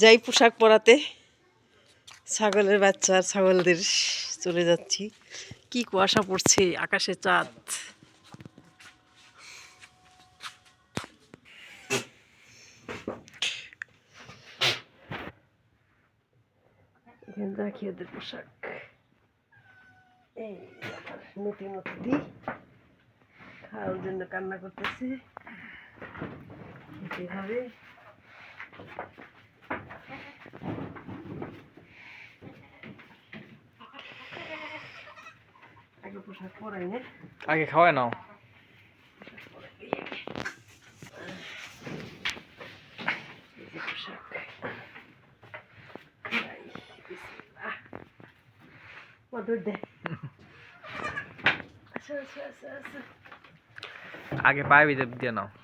যাই পোশাক পরাতে, ছাগলের বাচ্চা আর ছাগলদের চলে যাচ্ছি। কি কুয়াশা পড়ছে, আকাশে চাঁদ। রাখি ওদের পোশাক। এই আমার নতি নতি খাওয়ার জন্য কান্না করতেছে। হবে আগে পোশাক পরাই না। আগে খাওয়ায় নাও। আগে। এই যে পোশাক।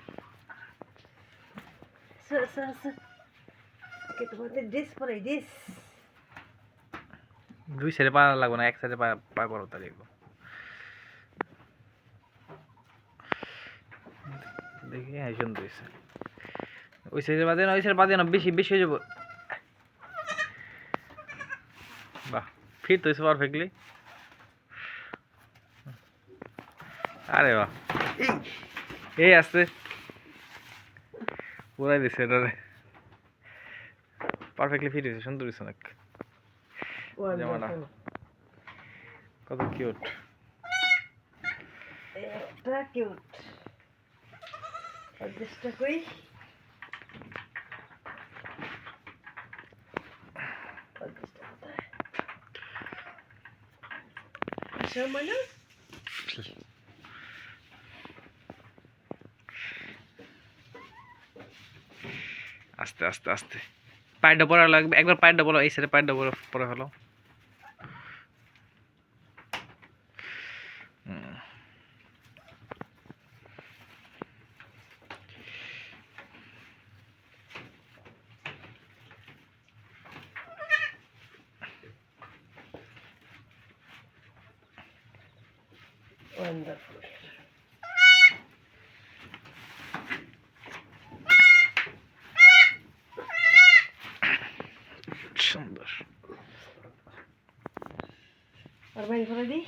দুই সাইডে পা লাগবে না, এক সাইডে পা পা করো তাহলে এগুলো। দেখি হ্যাঁ সুন্দর ওই সাইডে বাদে না ওই সাইডে বাদে না বেশি বেশি হয়ে যাব। বাহ, ফিট হয়েছে পারফেক্টলি আরে বাহ। এই আসতে। পুরাই দিছে এটারে। পারফেক্টলি ফিট হয়েছে সুন্দর হয়েছে অনেক। জামাটা। কত কিউট একটা কিউট কোথায়? আচ্ছা আস্তে আস্তে আস্তে। পায়েরটা পরা লাগবে। একবার পায়েরটা বলো এই সাইডে পায়েরটা পরে পরে ফেলো হুম। সুন্দর। আর বাইরে করে দিই।